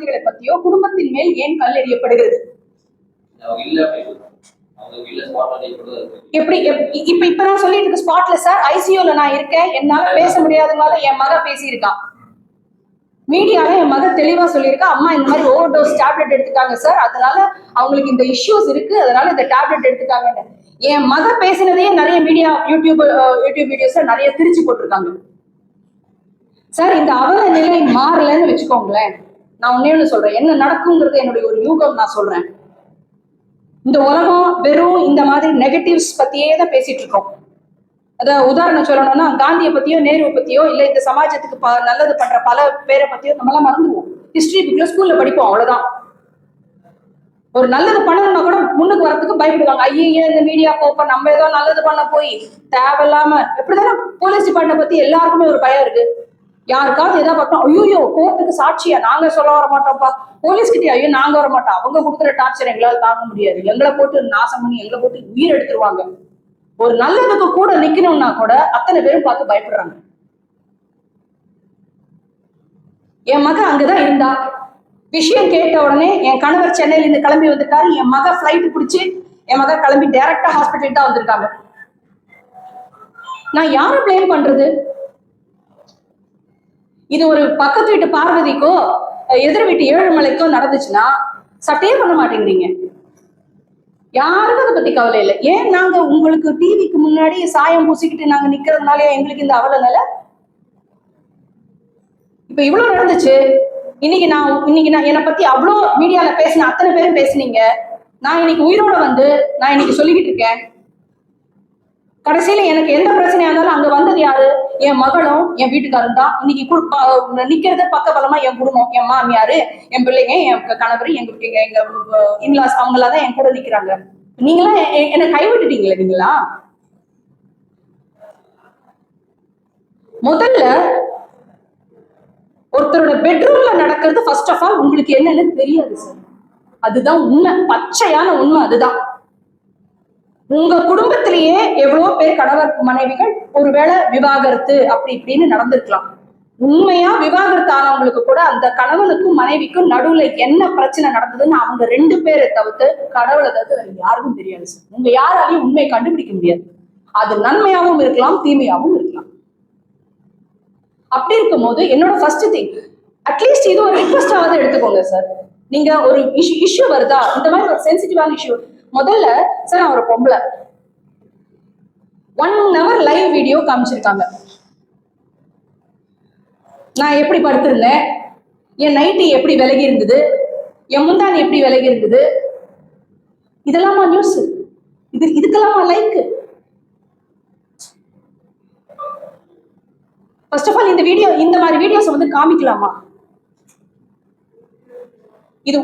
குழந்தைகளை பத்தியோ குடும்பத்தின் மேல் ஏன் கல் எறியப்படுகிறது? எப்படி எப்- இப்ப இப்ப நான் சொல்லிட்டு இருக்க ஸ்பாட்ல சார் ஐசியூல நான் இருக்கேன். என்னால பேச முடியாதனால என் மக பேசியிருக்கா. மீடியால என் மக தெளிவா சொல்லியிருக்கா. அம்மா இந்த மாதிரி ஓவர் டோஸ் டேப்லெட் எடுத்துட்டாங்க சார் அதனால அவங்களுக்கு இந்த இஷ்யூஸ் இருக்கு. அதனால இந்த டேப்லெட் எடுத்துட்டாங்கன்னு. என் மக பேசினதையே நிறைய மீடியா யூடியூப் யூடியூப் வீடியோஸ்ல நிறைய திருச்சி போட்டிருக்காங்க. சார் இந்த அவல நிலை மாறலன்னு வச்சுக்கோங்களேன். நான் ஒன்னே ஒண்ணு சொல்றேன். என்ன நடக்குங்கிறது என்னுடைய ஒரு யூகம் நான் சொல்றேன். இந்த உலகம் வெறும் இந்த மாதிரி நெகட்டிவ்ஸ் பத்தியே தான் பேசிட்டு இருக்கோம். அதான் உதாரணம் சொல்லணும்னா காந்தியை பத்தியோ நேருவை பத்தியோ இல்ல இந்த சமாஜத்துக்கு ப- நல்லது பண்ற பல பேரை பத்தியோ நம்மளாம் மறந்துடுவோம். ஹிஸ்டரி புக்ல ஸ்கூல்ல படிப்போம் அவ்வளவுதான். ஒரு நல்லது பண்ணணும்னா கூட முன்னுக்கு வரத்துக்கு பயப்படுவாங்க. ஐயோ இந்த மீடியா போப்ப நம்ம ஏதோ நல்லது பண்ண போய் தேவையில்லாம எப்படிதானே போலீஸ் டிபார்ட்மெண்ட் பத்தி எல்லாருக்குமே ஒரு பயம் இருக்கு. யாருக்காவது ஏதாவது பார்த்தோம் ஐயோ கோர்ட்டுக்கு சாட்சியா நாங்க சொல்ல வர மாட்டோம்ப்பா. போலீஸ் கிட்டே ஐயோ நாங்க வர மாட்டோம். அவங்க கொடுக்குற டார்ச்சர் எங்களால தாங்க முடியாது. எங்களை போட்டு நாசம் பண்ணி எங்களை போட்டு உயிர் எடுத்துருவாங்க. ஒரு நல்லதுக்கு கூட நிக்கணும்னா கூட அத்தனை பேரும் பார்த்து பயப்படுறாங்க. என் மக அங்கதான் இருந்தா. விஷயம் கேட்ட உடனே என் கணவர் சென்னையில இருந்து கிளம்பி வந்துட்டாரு. என் மக ஃபிளைட் பிடிச்சி என் மக கிளம்பி டைரக்டா ஹாஸ்பிட்டல் தான் வந்திருக்காங்க. நான் யாரை பிளேம் பண்றது? இது ஒரு பக்கத்து வீட்டு பார்வதிக்கோ எதிர் வீட்டு ஏழுமலைக்கோ நடந்துச்சுன்னா சட்டையே பண்ண மாட்டேங்கிறீங்க. யாருக்கும் அதை பத்தி கவலை இல்லை. ஏன் நாங்க உங்களுக்கு டிவிக்கு முன்னாடி சாயம் பூசிக்கிட்டு நாங்க நிக்கிறதுனால எங்களுக்கு இந்த அவல நிலை? இப்ப இவ்வளவு நடந்துச்சு. இன்னைக்கு நான் இன்னைக்கு நான் என்னை பத்தி அவ்வளோ மீடியால பேசின அத்தனை பேரும் பேசுனீங்க. நான் இன்னைக்கு உயிரோட வந்து நான் இன்னைக்கு சொல்லிக்கிட்டு இருக்கேன். கடைசியில எனக்கு எந்த பிரச்சனையா இருந்தாலும் அங்க வந்தது யாரு? என் மகளும் என் வீட்டுக்காரரும் தான் இன்னைக்கு நிக்கிறத பக்க பலமா என் குடும்பம் என் மாமியாரு என் பிள்ளைங்க என் கணவர் எங்களுக்கு எங்க எங்க இன்லாஸ் அவங்களாம் தான் என் கூட நிக்கிறாங்க. நீங்களா என்ன என்னை கைவிட்டுட்டீங்களே நீங்களா? முதல்ல ஒருத்தரோட பெட்ரூம்ல நடக்கிறது ஃபர்ஸ்ட் ஆஃப் ஆல் உங்களுக்கு என்னன்னு தெரியாது சார் அதுதான் உண்மை. பச்சையான உண்மை அதுதான். உங்க குடும்பத்திலேயே எவ்வளவோ பேர் கணவர் மனைவிகள் ஒருவேளை விவாகரத்து அப்படி இப்படின்னு நடந்திருக்கலாம். உண்மையா விவாகரத்து ஆனவங்களுக்கு கூட அந்த கணவனுக்கும் மனைவிக்கும் நடுவுல என்ன பிரச்சனை நடந்ததுன்னு அவங்க ரெண்டு பேரை தவிர்த்து கடவுளை தவிர்த்து யாருக்கும் தெரியாது சார். உங்க யாராலையும் உண்மையை கண்டுபிடிக்க முடியாது. அது நன்மையாகவும் இருக்கலாம் தீமையாகவும் இருக்கலாம். அப்படி இருக்கும்போது என்னோட ஃபர்ஸ்ட் திங் அட்லீஸ்ட் இது ஒரு ரிக்வஸ்டாவது எடுத்துக்கோங்க சார். நீங்க ஒரு இஷ்யூ இஷ்யூ வருதா? இந்த மாதிரி ஒரு சென்சிட்டிவான இஷ்யூ முதல்ல சார் நான் பொம்பளை. ஒன் ஹவர் லைவ் வீடியோ காமிச்சிருக்காங்க. நான் எப்படி படுத்திருந்தேன்? என் நைட்டு எப்படி விலகி இருந்தது? என் முந்தானி எப்படி விலகி இருந்தது? இதெல்லாமா நியூஸ் இது இதுக்கெல்லாமா லைக் ஃபர்ஸ்ட் ஆஃப் ஆல் இந்த வீடியோ இந்த மாதிரி வீடியோஸ் வந்து காமிக்கலாமா? இது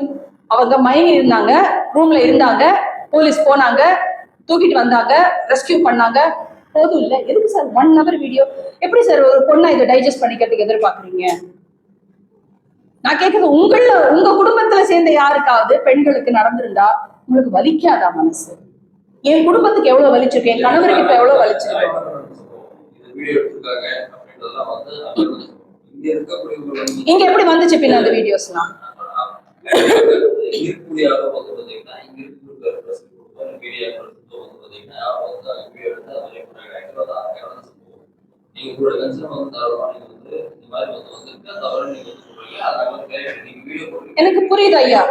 அவங்க மயங்கி இருந்தாங்க ரூம்ல இருந்தாங்க. போலீஸ் போனாங்க தூக்கிட்டு வந்தாங்க ரெஸ்கியூ பண்ணாங்க. போதும் இல்ல. எதுக்கு சார் ஒன் ஹவர் வீடியோ எப்படி சார் ஒரு பொண்ணை இதை டைஜஸ்ட் பண்ணிக்கிறதுக்கு எதிர்பார்க்குறீங்க? நான் கேட்கறது உங்கள உங்க குடும்பத்துல சேர்ந்த யாருக்காவது பெண்களுக்கு நடந்திருந்தா உங்களுக்கு வலிக்காதா மனசு? என் குடும்பத்துக்கு எவ்வளவு வலிச்சிருக்கு? என் கணவருக்கு இப்ப எவ்வளவு வலிச்சிருக்கு? இங்க எப்படி வந்துச்சு பின்ன அந்த வீடியோஸ்லாம் இருக்கக்கூடிய ஆளு வந்து பாத்தீங்கன்னா இங்க இருக்கிற பிரஸ் மீடியா வந்து பாத்தீங்கன்னா அவங்க வந்து அந்த வீடியோ எடுத்து அதை வெளியே போடுறாங்க ஆக்சுவலா அது அங்கேயான சம்பவம் நீங்க உங்களோட கன்சர்ன் வந்து தாராளமா நீங்க வந்து இந்த மாதிரி வந்து வந்திருக்கு தவறு நீங்க வந்து சொல்றீங்க அதை வந்து கேட்க நீங்க வீடியோ போடுறீங்க எனக்கு புரியுது ஐயா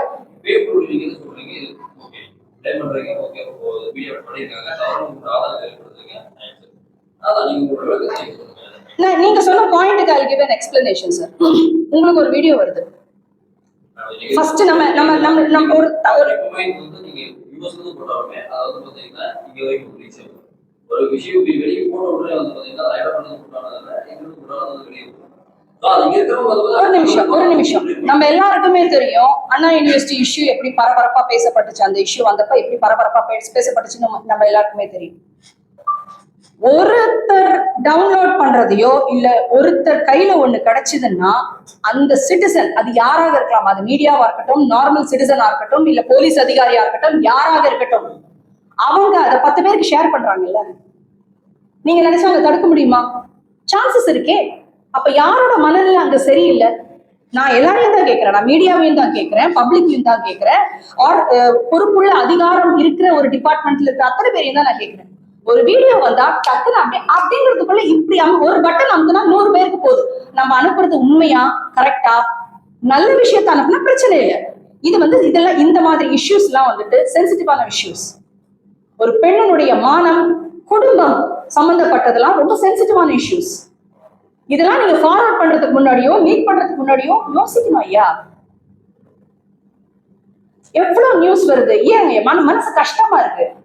பேப்பர் நீங்க என்ன சொல்றீங்க இது ஓகே டைம் பண்றீங்க ஓகே வீடியோ பண்ணிருக்காங்க தவறு உங்க ஆதாரம் வெளிப்படுத்துறீங்க அதான் நீங்க உங்களோட விளக்கத்தை நீங்க சொல்லுங்க நான் நீங்க சொன்ன பாயிண்ட்டுக்கு ஐ எக்ஸ்பிளனேஷன் சார் உங்களுக்கு ஒரு வீடியோ வருது. ஃபர்ஸ்ட் நம்ம நம்ம நம்ம நம்ம ஒரு ஒரு ஒரு விஷயம் வெளியே போன உடனே வந்து பண்ணது போட்டானதுல வெளியே ஒரு நிமிஷம் ஒரு நிமிஷம். நம்ம எல்லாருக்குமே தெரியும் அண்ணா யூனிவர்சிட்டி இஷ்யூ எப்படி பரபரப்பா பேசப்பட்டுச்சு. அந்த இஷ்யூ வந்தப்ப எப்படி பரபரப்பா பேச- பேசப்பட்டுச்சுன்னு நம்ம எல்லாருக்குமே தெரியும். ஒருத்தர் டவுன்லோட் பண்றதையோ இல்ல ஒருத்தர் கையில ஒண்ணு கிடைச்சதுன்னா அந்த சிட்டிசன் அது யாராக இருக்கலாம்? அது மீடியாவா இருக்கட்டும் நார்மல் சிட்டிசனா இருக்கட்டும் இல்ல போலீஸ் அதிகாரியா இருக்கட்டும் யாராக இருக்கட்டும். அவங்க அதை பத்து பேருக்கு ஷேர் பண்றாங்கல்ல. நீங்க நினைச்சா அதை தடுக்க முடியுமா? சான்சஸ் இருக்கே. அப்ப யாரோட மனநிலை அங்க சரியில்லை? நான் எல்லாரையும் தான் கேட்கிறேன். நான் மீடியாவையும் தான் கேட்கிறேன். பப்ளிக்கையும் தான் கேட்கிறேன். ஆர் பொறுப்புள்ள அதிகாரம் இருக்கிற ஒரு டிபார்ட்மெண்ட்ல இருக்கிற அத்தனை பேரையும் தான் நான் கேட்கிறேன். ஒரு வீடியோ வந்தா டக்குன்னு அப்படி அப்படிங்கிறதுக்குள்ள இப்படி ஒரு பட்டன் அமுக்குனா நூறு பேருக்கு போகுது நம்ம அனுப்புறது உண்மையா கரெக்டா நல்ல விஷயத்த அனுப்புனா பிரச்சனை இல்லை. இது வந்து இதெல்லாம் இந்த மாதிரி இஷ்யூஸ் எல்லாம் வந்துட்டு சென்சிட்டிவான இஷ்யூஸ் ஒரு பெண்ணினுடைய மானம் குடும்பம் சம்பந்தப்பட்டதெல்லாம் ரொம்ப சென்சிட்டிவான இஷ்யூஸ் இதெல்லாம் நீங்க ஃபார்வர்ட் பண்றதுக்கு முன்னாடியோ மீட் பண்றதுக்கு முன்னாடியோ யோசிக்கணும் ஐயா. எவ்வளவு நியூஸ் வருது? ஏன் மனசு கஷ்டமா இருக்கு.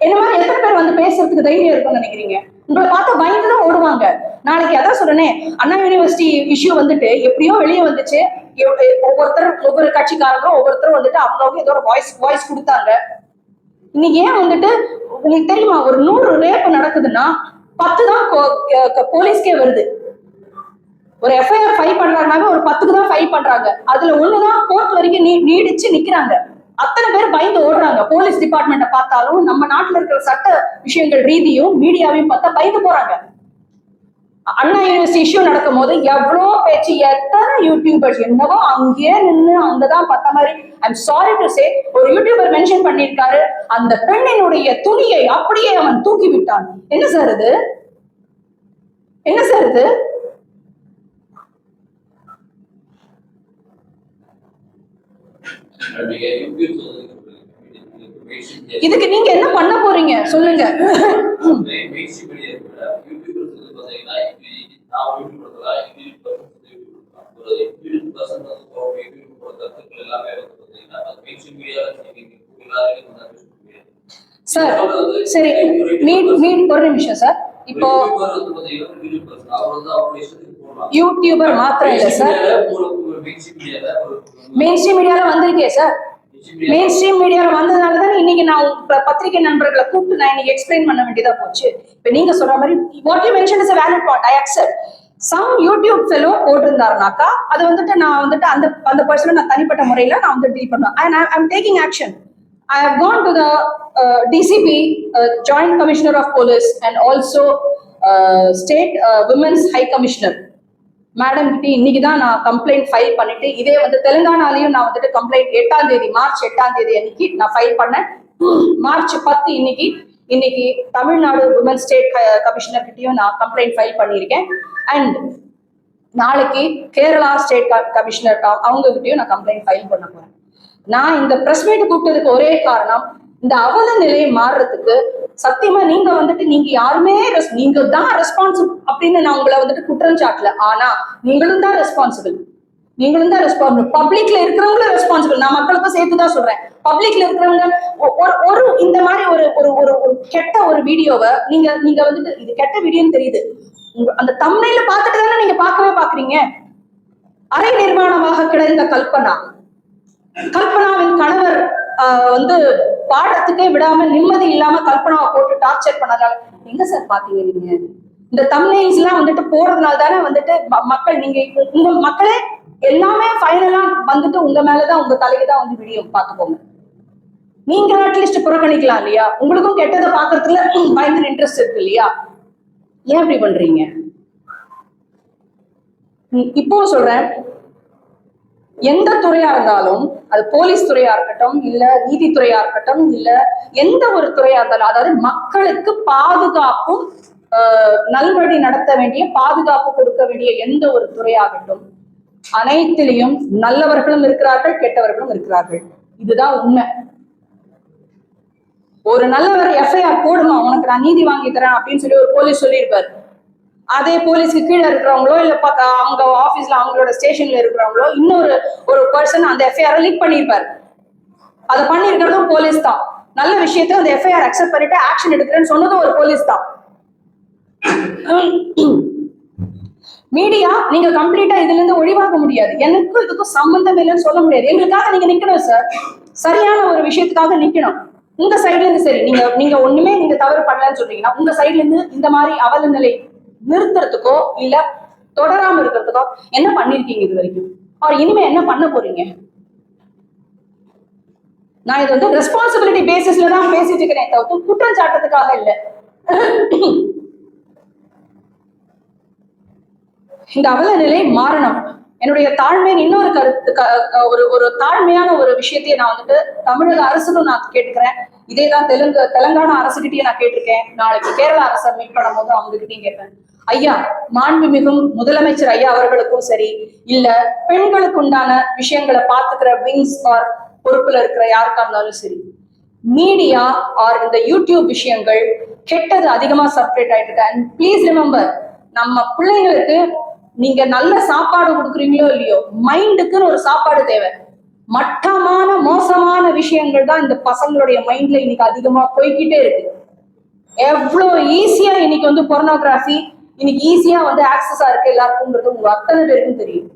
என்ன மாதிரி எத்தனை பேர் வந்து பேசுறதுக்கு தைரியம் இருக்கும்னு நினைக்கிறீங்க? உங்களை பார்த்து பயந்து தான் ஓடுவாங்க. நாளைக்கு அதான் சொல்றேனே அண்ணா யூனிவர்சிட்டி இஷ்யூ வந்துட்டு எப்படியோ வெளியே வந்துச்சு. ஒவ்வொருத்தர் ஒவ்வொரு கட்சிக்காரங்களும் ஒவ்வொருத்தரும் வந்துட்டு அவங்கவுங்க ஏதோ ஒரு வாய்ஸ் வாய்ஸ் கொடுத்தாங்க. இன்னைக்கு ஏன் வந்துட்டு உங்களுக்கு தெரியுமா ஒரு நூறு ரேப் நடக்குதுன்னா பத்து தான் கோ- போலீஸ்க்கே வருது. ஒரு எஃப்ஐஆர் ஃபைல் பண்றாங்கனாவே ஒரு பத்துக்கு தான் ஃபைல் பண்றாங்க. அதுல ஒண்ணுதான் கோர்ட் வரைக்கும் நீ நீடிச்சு நிக்கிறாங்க. அத்தனை பேர் பயந்து ஓடுறாங்க. போலீஸ் டிபார்ட்மெண்ட்டை பார்த்தாலும் நம்ம நாட்டுல இருக்கிற சட்ட விஷயங்கள் ரீதியும் மீடியாவையும் பார்த்தா பயந்து போறாங்க. அண்ணா யூனிவர்சிட்டி இஷ்யூ நடக்கும் போது எவ்வளோ பேச்சு எத்தனை யூடியூபர்ஸ் என்னவோ அங்கேயே நின்று அங்கதான் பார்த்த மாதிரி ஐம் சாரி டு சே ஒரு யூடியூபர் மென்ஷன் பண்ணியிருக்காரு. அந்த பெண்ணினுடைய துணியை அப்படியே அவன் தூக்கி விட்டான். என்ன சார் இது? என்ன சார் இது நீங்க யூடியூப் சொன்னதுக்கு பிறகு இதுக்கு நீங்க என்ன பண்ண போறீங்க சொல்லுங்க மெயின்ஸ்ட்ரீம் மீடியா கூட யூடியூபர்ஸ் வந்து பாத்தீங்கன்னா இப்படி நான் யூடியூப் பண்றதா யூடியூப் பர்சன் ஒரு யூடியூப் பர்சன் வந்து ஒரு யூடியூப் போட கருத்துக்கள் எல்லாமே வந்து பாத்தீங்கன்னா அது மெயின்ஸ்ட்ரீம் மீடியால நீங்க எல்லாரும் வந்து பேச முடியாது சார் சரி மீட் மீட் ஒரு நிமிஷம் சார் இப்போ யூடியூபர் மாத்திரம் இல்ல சார் மெயின்ஸ்ட்ரீம் மீடியால மெயின் ஸ்ட்ரீம் மீடியால வந்திருக்கே சார் மெயின் ஸ்ட்ரீம் மீடியால வந்ததுனால தான் இன்னைக்கு நான் பத்திரிகை நண்பர்களை கூப்பிட்டு நான் இன்னைக்கு எக்ஸ்பிளைன் பண்ண வேண்டியதா போச்சு. இப்போ நீங்க சொல்ற மாதிரி what you mention is valid point I accept some YouTube fellow போட்டிருந்தாருனாக்கா அது வந்துட்டு நான் வந்துட்டு அந்த அந்த பர்சனை நான் தனிப்பட்ட முறையில நான் வந்து டீல் பண்ணுவேன். And I taking action I have gone to the uh, DCP, uh, Joint Commissioner of Police, and also uh, State uh, Women's High Commissioner. Madam கிட்ட இன்னைக்கு தான் நான் கம்ப்ளைண்ட் ஃபைல் பண்ணிட்டு இதே வந்து தெலுங்கானாலையும் நான் வந்துட்டு கம்ப்ளைண்ட் எட்டாம் தேதி மார்ச் எட்டாம் தேதி அன்னைக்கு நான் ஃபைல் பண்ணேன். மார்ச் பத்து இன்னைக்கு இன்னைக்கு தமிழ்நாடு உமன் ஸ்டேட் கமிஷனர் கிட்டையும் நான் கம்ப்ளைண்ட் ஃபைல் பண்ணியிருக்கேன். அண்ட் நாளைக்கு கேரளா ஸ்டேட் கமிஷனர் அவங்க கிட்டையும் நான் கம்ப்ளைண்ட் ஃபைல் பண்ண போறேன். நான் இந்த பிரஸ் மீட் கூப்பிட்டதுக்கு ஒரே காரணம் இந்த அவல நிலையை மாறுறதுக்கு சத்தியமா நீங்க வந்துட்டு நீங்க யாருமே நீங்க தான் ரெஸ்பான்சிபிள் அப்படின்னு நான் உங்களை வந்துட்டு குற்றம் சாட்டல. ஆனா நீங்களும் தான் ரெஸ்பான்சிபிள் நீங்களும் தான் ரெஸ்பான்சிபிள் பப்ளிக்ல இருக்கிறவங்களும் ரெஸ்பான்சிபிள் நான் மக்களுக்கும் சேர்த்து தான் சொல்றேன். பப்ளிக்ல இருக்கிறவங்க ஒரு ஒரு இந்த மாதிரி ஒரு ஒரு ஒரு ஒரு கெட்ட ஒரு வீடியோவை நீங்க நீங்க வந்துட்டு இது கெட்ட வீடியோன்னு தெரியுது. உங்க- அந்த தம்மையில பார்த்துட்டு தானே நீங்க பார்க்கவே பாக்குறீங்க அரை நிர்மாணமாக கிடந்த கல்பனா கல்பனாவின் கணவர் ஆஹ், வந்து பாடத்துக்கே விடாம நிம்மதி இல்லாம கல்பனாவை போட்டு டார்ச்சர் பண்ணதால எங்க சார் பாத்தீங்க நீங்க? இந்த தமிழ்ஸ் எல்லாம் வந்துட்டு போறதுனால தானே வந்துட்டு மக்கள் நீங்க இப்ப உங்க மக்களே எல்லாமே ஃபைனலா வந்துட்டு உங்க மேலதான் உங்க தலைக்கு தான் வந்து விடியும். பாத்துக்கோங்க நீங்க அட்லீஸ்ட் புறக்கணிக்கலாம் இல்லையா? உங்களுக்கும் கெட்டதை பாக்குறதுல பயங்கர இன்ட்ரெஸ்ட் இருக்கு இல்லையா? ஏன் இப்படி பண்றீங்க? இப்போ சொல்றேன். எந்த துறையா இருந்தாலும் அது போலீஸ் துறையா இருக்கட்டும் இல்ல நீதித்துறையா இருக்கட்டும் இல்ல எந்த ஒரு துறையா இருந்தாலும் அதாவது மக்களுக்கு பாதுகாப்பும் நல்வழி நடத்த வேண்டிய பாதுகாப்பு கொடுக்க வேண்டிய எந்த ஒரு துறையாகட்டும் அனைத்திலையும் நல்லவர்களும் இருக்கிறார்கள் கெட்டவர்களும் இருக்கிறார்கள். இதுதான் உண்மை. ஒரு நல்லவர் எஃப்ஐஆர் போடுமா? உனக்கு நான் நீதி வாங்கி தரேன் அப்படின்னு சொல்லி ஒரு போலீஸ் சொல்லியிருப்பாரு. அதே போலீஸ்க்கு கீழே இருக்கிறவங்களோ இல்ல அவங்க ஆபீஸ்ல அவங்களோட ஸ்டேஷன்ல இருக்கிறவங்களோ இன்னொரு ஒரு பர்சன் அந்த எஃப்ஐஆர் லீக் பண்ணியிருப்பாரு அதை பண்ணிருக்கிறதும் போலீஸ் தான். நல்ல விஷயத்தை அந்த எஃப்ஐஆர் அக்செப்ட் பண்ணிட்டு ஆக்ஷன் எடுக்கிறேன்னு சொன்னதும் ஒரு போலீஸ் தான். மீடியா நீங்க கம்ப்ளீட்டா இதுல இருந்து ஒழிவாக முடியாது. எனக்கும் இதுக்கும் சம்பந்தம் இல்லைன்னு சொல்ல முடியாது. எங்களுக்காக நீங்க நிக்கணும் சார் சரியான ஒரு விஷயத்துக்காக நிக்கணும். உங்க சைட்ல இருந்து சரி. நீங்க நீங்க ஒண்ணுமே நீங்க தவறு பண்ணலன்னு சொல்றீங்கன்னா உங்க சைட்ல இருந்து இந்த மாதிரி அவல நிலை நிறுத்துறதுக்கோ இல்ல தொடராம இருக்கிறதுக்கோ என்ன பண்ணிருக்கீங்க இது வரைக்கும்? அவர் இனிமே என்ன பண்ண போறீங்க? நான் இது வந்து ரெஸ்பான்சிபிலிட்டி பேசிஸ்ல தான் பேசிட்டு இருக்கிறேன் தவிர்த்து குற்றம் சாட்டத்துக்காக இல்ல. இந்த அவல நிலை மாறணும். என்னுடைய தாழ்மையின் இன்னொரு கருத்து ஒரு ஒரு தாழ்மையான ஒரு விஷயத்தையே நான் வந்துட்டு தமிழக அரசுக்கும் நான் கேட்டுக்கிறேன். இதே தான் தெலுங்கு அரசு அரசுகிட்டயும் நான் கேட்டிருக்கேன். நாளைக்கு கேரள அரசை மீட் பண்ணும்போது அவங்க கிட்டயும் கேட்பேன். ஐயா மாண்புமிகும் முதலமைச்சர் ஐயா அவர்களுக்கும் சரி இல்ல பெண்களுக்கு உண்டான விஷயங்களை பாத்துக்கிற விங்ஸ் ஆர் பொறுப்புல இருக்கிற யாருக்கா இருந்தாலும் சரி மீடியா ஆர் இந்த யூடியூப் விஷயங்கள் கெட்டது அதிகமா செப்பரேட் ஆயிட்டு இருக்கு அண்ட் ப்ளீஸ் ரிமெம்பர் நம்ம பிள்ளைங்களுக்கு நீங்க நல்ல சாப்பாடு கொடுக்குறீங்களோ இல்லையோ மைண்டுக்குன்னு ஒரு சாப்பாடு தேவை. மட்டமான மோசமான விஷயங்கள் தான் இந்த பசங்களுடைய மைண்ட்ல இன்னைக்கு அதிகமா போய்க்கிட்டே இருக்கு. எவ்வளோ ஈஸியா இன்னைக்கு வந்து பொர்னோகிராஃபி இன்னைக்கு ஈஸியா வந்து ஆக்சஸா இருக்கு எல்லாருக்கும்ன்றது உங்க அத்தனை பேருக்கும் தெரியும்.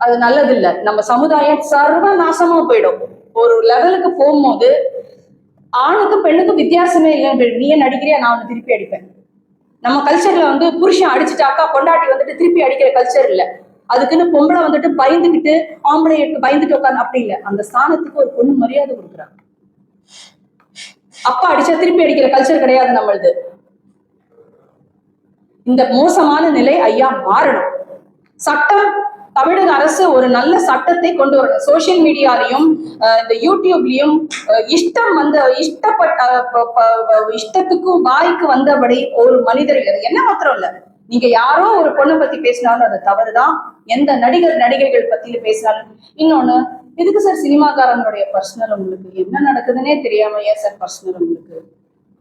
அது நல்லது இல்ல நம்ம சமுதாயம் சர்வ நாசமா போயிடும். ஒரு லெவலுக்கு போகும்போது ஆணுக்கும் பெண்ணுக்கும் வித்தியாசமே இல்லைன்னு நீயே நடிக்கிறியா? நான் வந்து திருப்பி அடிப்பேன். நம்ம கல்ச்சர்ல வந்து புருஷன் அடிச்சுட்டாக்கா பொண்டாட்டி வந்துட்டு திருப்பி அடிக்கிற கல்ச்சர் இல்லை. அதுக்குன்னு பொம்பளை வந்துட்டு பயந்துக்கிட்டு ஆம்பளை பயந்துட்டு உட்காந்து அப்படி இல்லை. அந்த ஸ்தானத்துக்கு ஒரு பொண்ணு மரியாதை கொடுக்குறாங்க அப்பா அடிச்சா திருப்பி அடிக்கிற கல்ச்சர் கிடையாது நம்மளுது. இந்த மோசமான நிலை ஐயா மாறணும். சட்டம் தமிழக அரசு ஒரு நல்ல சட்டத்தை கொண்டு வரணும். சோசியல் மீடியாலையும் இந்த யூடியூப்லயும் அஹ், இஷ்டம் வந்த இஷ்டப்பட்ட இஷ்டத்துக்கும் வாய்க்கு வந்தபடி ஒரு மனிதர் என்ன மாத்திரம் இல்ல? நீங்க யாரோ ஒரு பொண்ணை பத்தி பேசினாலும் அது தவறுதான். எந்த நடிகர் நடிகைகள் பத்தியும் பேசினாலும். இன்னொன்னு எதுக்கு சார் சினிமாக்காரங்களுடைய பர்சனல் உங்களுக்கு? என்ன நடக்குதுன்னே தெரியாம ஏன் சார் பர்சனல் உங்களுக்கு?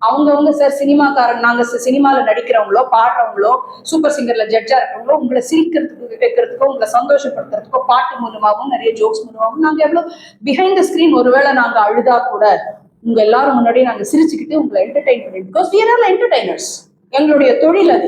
அவங்கவுங்க சார் சினிமாக்காரன் நாங்க சினிமால நடிக்கிறவங்களோ பாடுறவங்களோ சூப்பர் சிங்கர்ல ஜட்ஜா இருக்கிறவங்களோ உங்களை சிரிக்கிறதுக்கு கேட்கறதுக்கோ உங்களை சந்தோஷப்படுத்துறதுக்கோ பாட்டு மூலமாகவும் நிறைய ஜோக்ஸ் மூலமாகவும் நாங்க எவ்வளவு பிஹைண்ட் த ஸ்கிரீன் ஒருவேளை நாங்க அழுதா கூட உங்க எல்லாரும் முன்னாடி நாங்க சிரிச்சுக்கிட்டு உங்களை என்டர்டைன் பண்ணிட்டு பிகாஸ் we எங்களுடைய தொழில் அது.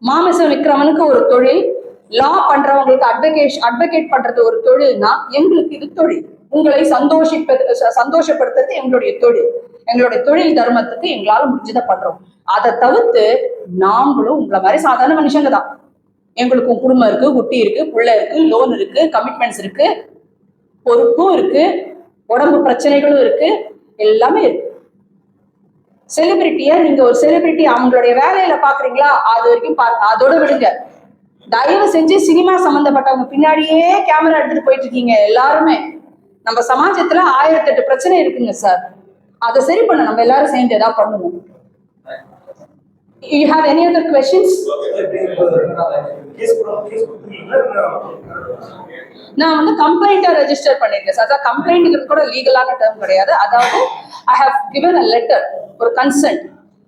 மாமிசம் விற்கிறவனுக்கு ஒரு தொழில் லா பண்றவங்களுக்கு அட்வகேஷ் அட்வொகேட் பண்றது ஒரு தொழில்னா எங்களுக்கு இது தொழில். உங்களை சந்தோஷிப்பது ச- சந்தோஷப்படுத்துறது எங்களுடைய தொழில். எங்களுடைய தொழில் தர்மத்துக்கு எங்களால முடிஞ்சதை பண்றோம். அதை தவிர்த்து நாமளும் உங்களை மாதிரி சாதாரண மனுஷங்க தான். எங்களுக்கும் குடும்பம் இருக்கு குட்டி இருக்கு புள்ள இருக்கு லோன் இருக்கு கமிட்மெண்ட்ஸ் இருக்கு பொறுப்பும் இருக்கு உடம்பு பிரச்சனைகளும் இருக்கு எல்லாமே இருக்கு. செலிபிரிட்டிய நீங்க ஒரு செலிபிரிட்டி அவங்களுடைய வேலையில பாக்குறீங்களா? அது வரைக்கும் பாருங்க. அதோட விடுங்க. தயவு செஞ்சு சினிமா சம்பந்தப்பட்டவங்க பின்னாடியே கேமரா எடுத்துட்டு போயிட்டு இருக்கீங்க எல்லாருமே. நம்ம சமாஜத்துல ஆயிரத்தி எட்டு பிரச்சனை இருக்குங்க சார் அதை சரி பண்ண. நம்ம எல்லாரும் சேர்ந்து ஏதாவது பண்ணுவோம் you have any other questions நான் வந்து கம்ப்ளைண்ட்டை ரெஜிஸ்டர் பண்ணிருக்கேன் சார் அதான் கம்ப்ளைண்ட்டுக்கு கூட லீகலான டேர்ம் கிடையாது. அதாவது I have given a letter ஒரு கன்சர்ன்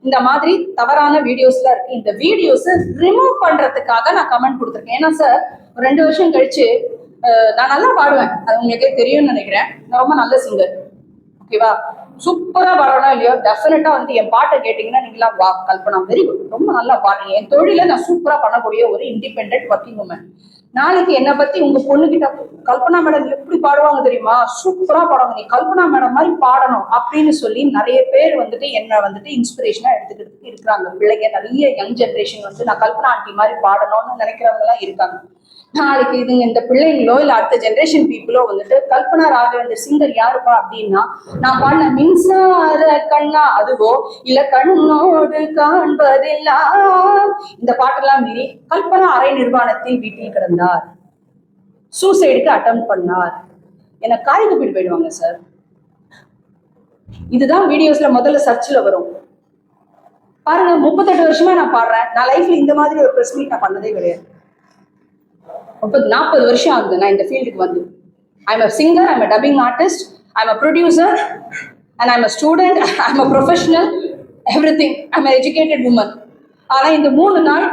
இந்த மாதிரி தவறான வீடியோஸ்லாம் இருக்கு. இந்த வீடியோஸ் ரிமூவ் பண்றதுக்காக நான் கமெண்ட் கொடுத்துருக்கேன். ஏன்னா சார் ரெண்டு வருஷம் கழிச்சு நான் நல்லா பாடுவேன். அது உங்களுக்கே தெரியும்னு நினைக்கிறேன். நான் ரொம்ப நல்ல சிங்கர் ஓகேவா சூப்பரா பாடணும் இல்லையோ? டெஃபினட்டா வந்து என் பாட்டை கேட்டீங்கன்னா நீங்களா வா கல்பனா வெரி குட் ரொம்ப நல்லா பாடுறீங்க. என் தொழில நான் சூப்பரா பண்ணக்கூடிய ஒரு இண்டிபெண்ட் ஒர்க்கிங் உமன் நாளைக்கு என்னை பத்தி உங்க பொண்ணுகிட்ட கல்பனா மேடம் எப்படி பாடுவாங்க தெரியுமா? சூப்பரா பாடுவாங்க. நீ கல்பனா மேடம் மாதிரி பாடணும் அப்படின்னு சொல்லி நிறைய பேர் வந்துட்டு என்ன வந்துட்டு இன்ஸ்பிரேஷனா எடுத்துக்கிறதுக்கு இருக்கிறாங்க. பிள்ளைங்க நிறைய யங் ஜென்ரேஷன் வந்து நான் கல்பனா ஆண்டி மாதிரி பாடணும்னு நினைக்கிறவங்க எல்லாம் இருக்காங்க. நாளைக்கு இதுங்க இந்த பிள்ளைங்களோ இல்ல அடுத்த ஜென்ரேஷன் பீப்புளோ வந்துட்டு கல்பனா ராகவேந்தர் சிங்கர் யாருப்பா அப்படின்னா நான் பாடின மின்சார கண்ணா அதுவோ இல்ல கண்ணோடு காண்பதெல்லாம் இந்த பாட்டெல்லாம் மீறி கல்பனா அரை நிர்வாணத்தில் வீட்டில் கிடந்தார். சூசைடுக்கு அட்டம் பண்ணார். என்னை காய் போயிட்டு போயிடுவாங்க சார் இதுதான் வீடியோஸ்ல முதல்ல சர்ச்சில் வரும். பாருங்க முப்பத்தெட்டு வருஷமா நான் பாடுறேன். நான் லைஃப்ல இந்த மாதிரி ஒரு ப்ரெஸ் மீட் நான் பண்ணதே கிடையாது. முப்பது நாற்பது வருஷம் ஆகுது நான் இந்த ஃபீல்டுக்கு வந்து. I'm a singer I'm a dubbing artist I'm a producer and I'm a student I'm a professional everything I'm a educated woman ஆனால் இந்த மூணு நாள்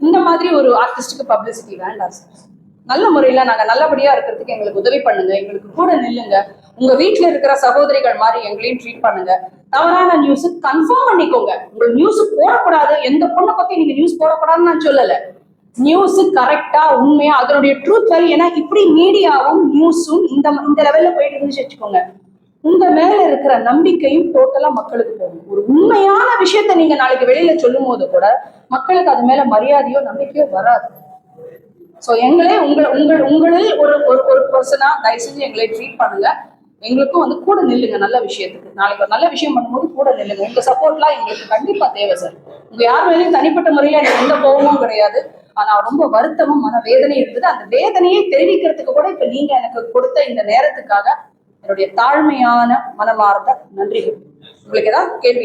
இந்த மாதிரி ஒரு ஆர்டிஸ்டுக்கு பப்ளிசிட்டி வேண்டாம் சார் நல்ல முறையில் நாங்கள் நல்லபடியாக இருக்கிறதுக்கு எங்களுக்கு உதவி பண்ணுங்க. எங்களுக்கு கூட நில்லுங்க. உங்கள் வீட்டில் இருக்கிற சகோதரிகள் மாதிரி எங்களையும் ட்ரீட் பண்ணுங்க. தவறான நியூஸு கன்ஃபார்ம் பண்ணிக்கோங்க. உங்கள் நியூஸ் போடக்கூடாது. எந்த பொண்ணை பற்றி நீங்கள் நியூஸ் போடக்கூடாதுன்னு நான் சொல்லலை. நியூஸ் கரெக்டா உண்மையா அதனுடைய ட்ரூத் வேல்யூ ஏன்னா இப்படி மீடியாவும் நியூஸும் இந்த இந்த லெவல்ல போயிட்டு இருந்துச்சு வச்சுக்கோங்க. உங்க மேல இருக்கிற நம்பிக்கையும் டோட்டலா மக்களுக்கு போகும். ஒரு உண்மையான விஷயத்த நீங்க நாளைக்கு வெளியில சொல்லும் போது கூட மக்களுக்கு அது மேல மரியாதையோ நம்பிக்கையோ வராது. சோ எங்களே உங்கள் உங்கள் உங்களில் ஒரு ஒரு ஒரு பர்சனா தயவு செஞ்சு எங்களை ட்ரீட் பண்ணுங்க. எங்களுக்கும் வந்து கூட நில்லுங்க நல்ல விஷயத்துக்கு. நாளைக்கு ஒரு நல்ல விஷயம் பண்ணும்போது கூட நில்லுங்க. உங்க சப்போர்ட்லாம் எங்களுக்கு கண்டிப்பா தேவை சார் உங்க யார் மேலேயும் தனிப்பட்ட முறையில எனக்கு எந்த கோபமும் கிடையாது. ஆனா ரொம்ப வருத்தமும் மன வேதனை இருந்தது. அந்த வேதனையை தெரிவிக்கிறதுக்கு கூட இப்ப நீங்க எனக்கு கொடுத்த இந்த நேரத்துக்காக என்னுடைய தாழ்மையான மனமார்ந்த நன்றிகள். உங்களுக்கு ஏதாவது கேள்வி